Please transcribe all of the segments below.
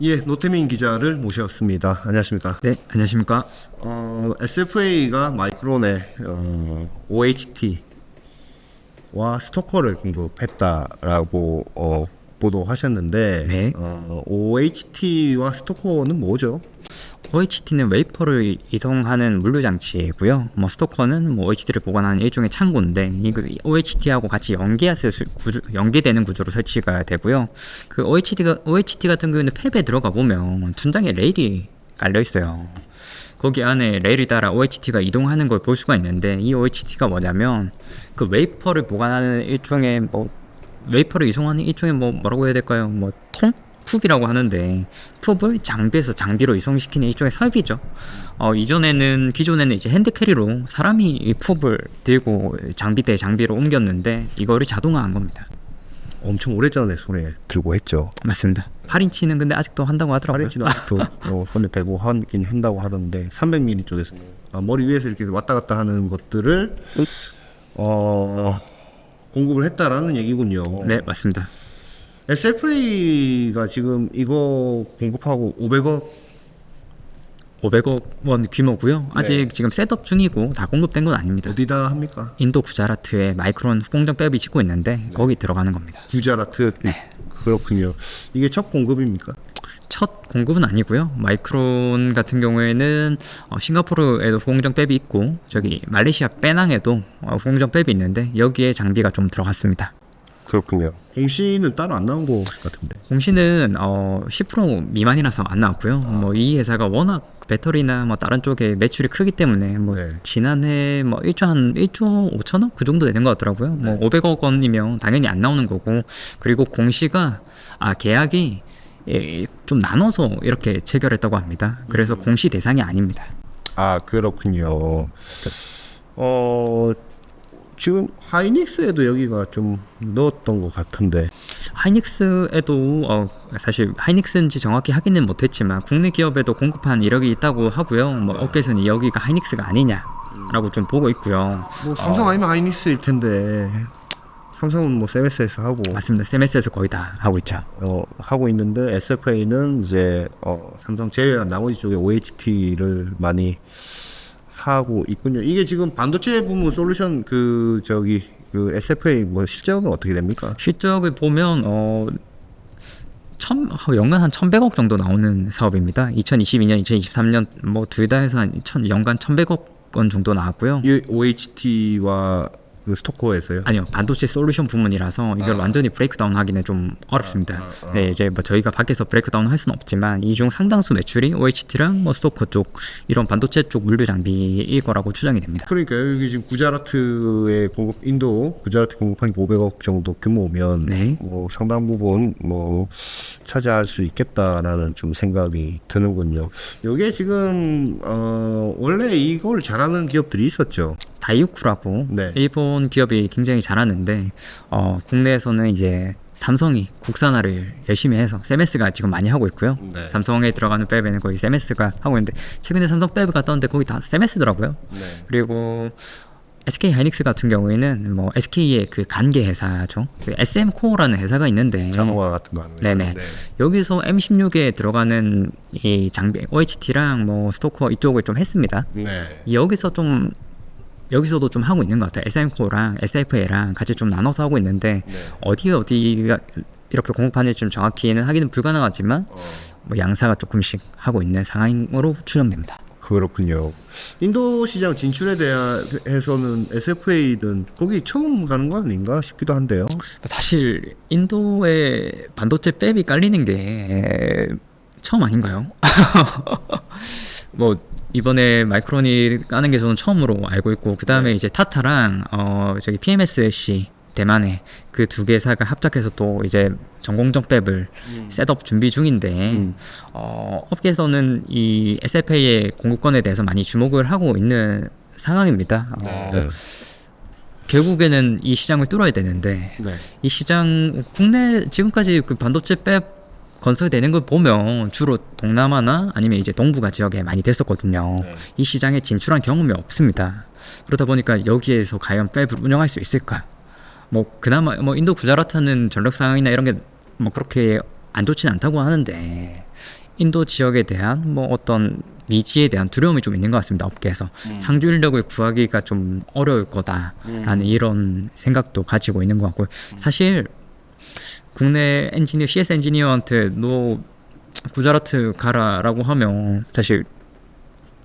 예, 노태민 기자를 모셨습니다. 안녕하십니까? 네, 안녕하십니까? 어, SFA가 마이크론의 어, OHT와 스토커를 공급했다라고 어, 보도하셨는데 네. 어, OHT와 스토커는 뭐죠? OHT는 웨이퍼를 이송하는 물류 장치이고요. 뭐 스토커는 뭐 OHT를 보관하는 일종의 창고인데 이 OHT하고 같이 연계해서 수- 구조, 연계되는 구조로 설치가 되고요. 그 OHT가 OHT 같은 경우에는 팹에 들어가 보면 천장에 레일이 깔려 있어요. 거기 안에 레일이 따라 OHT가 이동하는 걸 볼 수가 있는데 이 OHT가 뭐냐면 그 웨이퍼를 보관하는 일종의 뭐 웨이퍼를 이송하는 일종의 뭐 뭐라고 해야 될까요? 뭐 통? 풉이라고 하는데 풉을 장비에서 장비로 이송시키는 일종의 설비죠. 어, 이전에는 기존에는 이제 핸드캐리로 사람이 이 풉을 들고 장비 대 장비로 옮겼는데 이거를 자동화한 겁니다. 엄청 오래전에 손에 들고 했죠. 맞습니다. 8인치는 근데 아직도 한다고 하더라고요. 파리치도 아직도 어, 손에 대고 하긴 한다고 하던데 300mm 쪽에서는 아, 머리 위에서 이렇게 왔다 갔다 하는 것들을 어, 공급을 했다라는 얘기군요. 네, 맞습니다. SFA가 지금 이거 공급하고 500억 500억 원 규모고요. 아직 네. 지금 셋업 중이고 다 공급된 건 아닙니다. 어디다 합니까? 인도 구자라트에 마이크론 후공정 랩이 짓고 있는데 거기 들어가는 겁니다. 구자라트. 네. 그렇군요. 이게 첫 공급입니까? 첫 공급은 아니고요. 마이크론 같은 경우에는 어, 싱가포르에도 후공정 랩이 있고 저기 말레이시아 빼낭에도 어, 후공정 랩이 있는데 여기에 장비가 좀 들어갔습니다. 그렇군요. 공시는 따로 안 나온 거 같은데. 공시는 어, 10% 미만이라서 안 나왔고요. 뭐이 회사가 워낙 배터리나 뭐 다른 쪽에 매출이 크기 때문에 뭐 네. 지난해 뭐 1조 한 1조 5천억 그 정도 되는 것 같더라고요. 뭐 500억 원이면 당연히 안 나오는 거고 그리고 공시가 아 계약이 예, 좀 나눠서 이렇게 체결했다고 합니다. 그래서 공시 대상이 아닙니다. 아 그렇군요. 어 지금 하이닉스에도 여기가 좀 넣었던 것 같은데. 하이닉스에도 어, 사실 하이닉스인지 정확히 확인은 못했지만 국내 기업에도 공급한 이력이 있다고 하고요. 뭐 업계에서는 여기가 하이닉스가 아니냐라고 좀 보고 있고요. 뭐 삼성 아니면 하이닉스일 텐데. 삼성은 뭐 세메스에서 하고 맞습니다. CMS에서 거의 다 하고 있죠. 어, 하고 있는데 SFA는 이제 어, 삼성 제외한 나머지 쪽에 OHT를 많이 하고 있군요. 이게 지금 반도체 부문 솔루션 그 저기 그 SFA 뭐 실적은 어떻게 됩니까? 실적을 보면 어 천, 어, 연간 한 1,100억 정도 나오는 사업입니다. 2022년, 2023년 뭐 둘 다 해서 한 천, 연간 1,100억 원 정도 나왔고요. 이 OHT와 그 스토커에서요. 아니요 반도체 솔루션 부문이라서 이걸 완전히 브레이크다운 하기는 좀 어렵습니다. 네 이제 뭐 저희가 밖에서 브레이크다운 할 수는 없지만 이 중 상당수 매출이 OHT랑 뭐 스토커 쪽 이런 반도체 쪽 물류 장비일 거라고 추정이 됩니다. 그러니까 여기 지금 구자라트의 공급 인도 구자라트 공급한 게 500억 정도 규모면 네. 뭐 상당 부분 뭐 차지할 수 있겠다라는 좀 생각이 드는군요. 이게 지금 어 원래 이걸 잘하는 기업들이 있었죠. 다이우쿠라고 네. 일본 기업이 굉장히 잘하는데 어, 국내에서는 이제 삼성이 국산화를 열심히 해서 세메스가 지금 많이 하고 있고요. 네. 삼성에 들어가는 랩에는 거의 세메스가 하고 있는데 최근에 삼성 갔다 왔는데 거기 다 세메스더라고요. 네. 그리고 SK 하이닉스 같은 경우에는 뭐 SK의 그 간계 회사죠. 그 SM 코어라는 회사가 있는데 자동화 같은 거 네네. 네. 여기서 M16에 들어가는 이 장비 OHT랑 뭐 스토커 이쪽을 좀 했습니다. 네. 여기서 좀 여기서도 좀 하고 있는 것 같아요. SM코랑 SFA랑 같이 좀 나눠서 하고 있는데 네. 어디 어디가 이렇게 공급하는지 좀 정확히는 하기는 불가능하지만 어. 뭐 양사가 조금씩 하고 있는 상황으로 추정됩니다. 그렇군요. 인도 시장 진출에 대해서는 SFA는 거기 처음 가는 거 아닌가 싶기도 한데요. 사실 인도에 반도체 팹이 깔리는 게 처음 아닌가요? 뭐 이번에 마이크론이 까는 게 저는 처음으로 알고 있고 그 다음에 이제 타타랑 어 저기 PMSC 대만에 그 두 개사가 합작해서 또 이제 전공정 팹을 셋업 준비 중인데 음. 어 업계에서는 이 SFA의 공급권에 대해서 많이 주목을 하고 있는 상황입니다. 어, 네. 결국에는 이 시장을 뚫어야 되는데 네. 이 시장 국내 지금까지 그 반도체 팹 건설되는 걸 보면 주로 동남아나 아니면 이제 동북아 지역에 많이 됐었거든요. 네. 이 시장에 진출한 경험이 없습니다. 그러다 보니까 여기에서 과연 팹을 운영할 수 있을까? 뭐 그나마 뭐 인도 구자라트는 전력 상황이나 이런 게 뭐 그렇게 안 좋진 않다고 하는데 인도 지역에 대한 뭐 어떤 미지에 대한 두려움이 좀 있는 것 같습니다 업계에서 상주 인력을 구하기가 좀 어려울 거다라는 이런 생각도 가지고 있는 것 같고 사실 국내 엔지니어 CS 엔지니어한테 너 구자라트 가라라고 하면 사실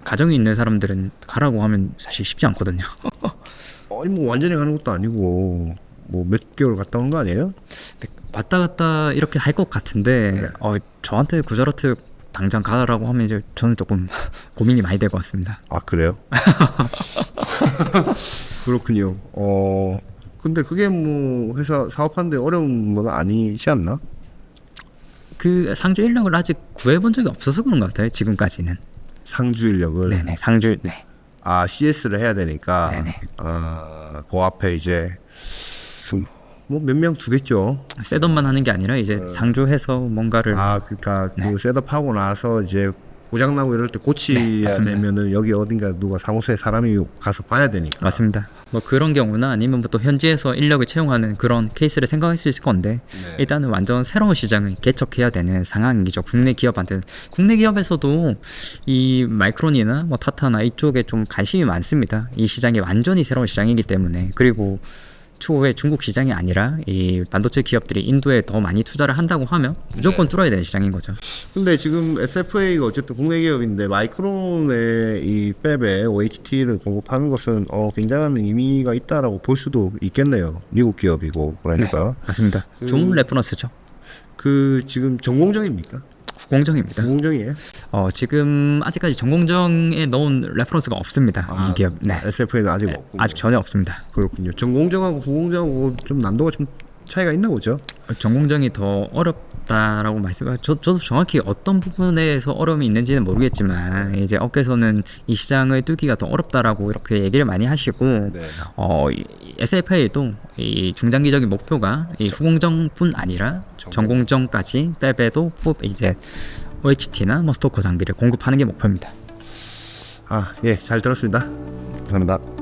가정이 있는 사람들은 가라고 하면 사실 쉽지 않거든요. 아니 뭐 완전히 가는 것도 아니고 뭐 몇 개월 갔다 온 거 아니에요? 왔다 갔다 이렇게 할 것 같은데 어, 저한테 구자라트 당장 가라고 하면 이제 저는 조금 고민이 많이 될 것 같습니다. 아 그래요? 그렇군요. 어 근데 그게 뭐 회사 사업하는데 어려운 건 아니지 않나? 그 상주 인력을 아직 구해본 적이 없어서 그런 것 같아요. 지금까지는. 상주 인력을 네네 상주 네. 아 CS를 해야 되니까 네네. 아그 앞에 이제 뭐 몇 명 두겠죠. 셋업만 하는 게 아니라 이제 상주해서 뭔가를 아 그러니까 그 셋업하고 나서 이제 고장 나고 이럴 때 고치야 네. 되면은 여기 어딘가 누가 사무소에 사람이 가서 봐야 되니까. 맞습니다. 뭐 그런 경우나 아니면 뭐 또 현지에서 인력을 채용하는 그런 케이스를 생각할 수 있을 건데 네. 일단은 완전 새로운 시장을 개척해야 되는 상황이죠. 국내 기업한테는 국내 기업에서도 이 마이크론이나 뭐 타타나 이쪽에 좀 관심이 많습니다. 이 시장이 완전히 새로운 시장이기 때문에 그리고 추후에 중국 시장이 아니라 이 반도체 기업들이 인도에 더 많이 투자를 한다고 하면 무조건 네. 뚫어야 되는 시장인 거죠. 근데 지금 SFA가 어쨌든 국내 기업인데 마이크론의 이 팹에 OHT를 공급하는 것은 어 굉장한 의미가 있다라고 볼 수도 있겠네요. 미국 기업이고 그러니까 맞습니다. 좋은 레퍼런스죠. 그 지금 전공정입니까? 공정입니다. 전공정이에요? 어, 지금 아직까지 전공정에 넣은 레퍼런스가 없습니다. 아, 이 기업. 네. SFA는 아직 네, 없고 아직 전혀 없습니다. 그렇군요. 전공정하고 후공정하고 좀 난도가 좀 차이가 있나 보죠. 전공정이 더 어렵다라고 말씀. 저 저도 정확히 어떤 부분에서 어려움이 있는지는 모르겠지만 이제 업계에서는 이 시장을 뚫기가 더 어렵다라고 이렇게 얘기를 많이 하시고 네. 어, 이 SFA도 이 중장기적인 목표가 이 후공정뿐 아니라 전공. 전공정까지 빼빼도 후 이제 OHT나 뭐 스토커 장비를 공급하는 게 목표입니다. 아, 예, 잘 들었습니다. 감사합니다.